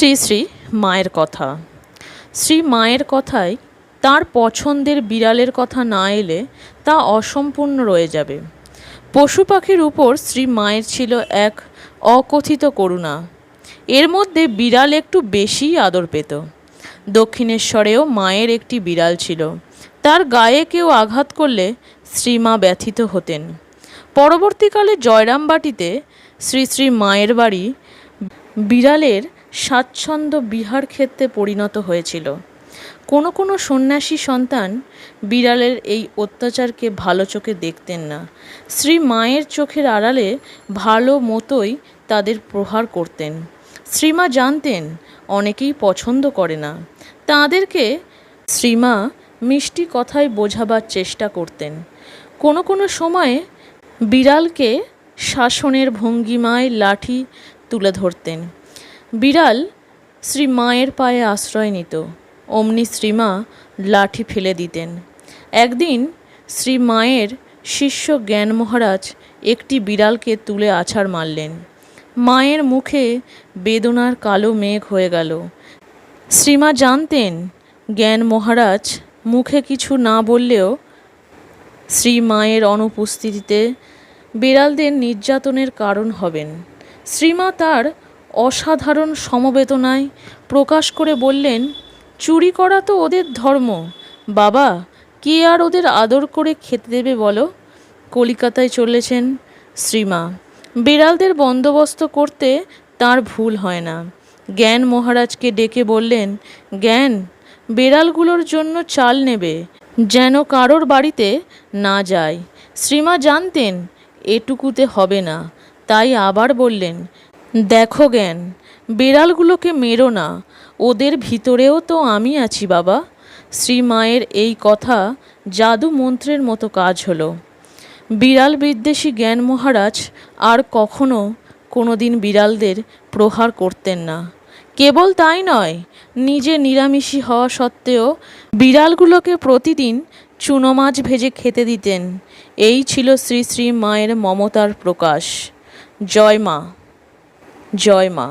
শ্রী শ্রী মায়ের কথা। শ্রী মায়ের কথায় তার পছন্দের বিড়ালের কথা না এলে তা অসম্পূর্ণ রয়ে যাবে। পশু পাখির উপর শ্রী মায়ের ছিল এক অকথিত করুণা। এর মধ্যে বিড়াল একটু বেশিই আদর পেত। দক্ষিণেশ্বরেও মায়ের একটি বিড়াল ছিল। তার গায়ে কেউ আঘাত করলে শ্রীমা ব্যথিত হতেন। পরবর্তীকালে জয়রামবাটিতে শ্রী শ্রী মায়ের বাড়ি বিড়ালের স্বাচ্ছন্দ্য বিহার ক্ষেত্রে পরিণত হয়েছিল। কোনো কোনো সন্ন্যাসী সন্তান বিড়ালের এই অত্যাচারকে ভালো চোখে দেখতেন না। শ্রী মায়ের চোখের আড়ালে ভালো মতোই তাদের প্রহার করতেন। শ্রীমা জানতেন, অনেকেই পছন্দ করে না। তাঁদেরকে শ্রীমা মিষ্টি কথায় বোঝাবার চেষ্টা করতেন। কোনো কোনো সময়ে বিড়ালকে শাসনের ভঙ্গিমায় লাঠি তুলে ধরতেন। বিড়াল শ্রী মায়ের পায়ে আশ্রয় নিত। অমনি শ্রীমা লাঠি ফেলে দিতেন। একদিন শ্রী মায়ের শিষ্য জ্ঞান মহারাজ একটি বিড়ালকে তুলে আছাড় মারলেন। মায়ের মুখে বেদনার কালো মেঘ হয়ে গেল। শ্রীমা জানতেন জ্ঞান মহারাজ মুখে কিছু না বললেও শ্রী মায়ের অনুপস্থিতিতে বিড়ালদের নির্যাতনের কারণ হবেন। শ্রীমা তার অসাধারণ সমবেদনায় প্রকাশ করে বললেন, চুরি করা তো ওদের ধর্ম। বাবা, কে আর ওদের আদর করে খেতে দেবে বলো? কলিকাতায় চলেছেন শ্রীমা। বিড়ালদের বন্দোবস্ত করতে তার ভুল হয় না। জ্ঞান মহারাজকে ডেকে বললেন, জ্ঞান, বিড়ালগুলোর জন্য চাল নেবে, যেন কারোর বাড়িতে না যায়। শ্রীমা জানতেন, এটুকুতে হবে না। তাই আবার বললেন দেখো জ্ঞান, বিড়ালগুলোকে মেরো না, ওদের ভিতরেও তো আমি আছি বাবা। শ্রী মায়ের এই কথা জাদু মন্ত্রের মতো কাজ হলো। বিড়াল বিদ্বেষী জ্ঞান মহারাজ আর কখনো কোনো দিন বিড়ালদের প্রহার করতেন না। কেবল তাই নয়, নিজে নিরামিষী হওয়া সত্ত্বেও বিড়ালগুলোকে প্রতিদিন চুনো মাছ ভেজে খেতে দিতেন। এই ছিল শ্রী শ্রী মায়ের মমতার প্রকাশ। জয় মা। জয় মা।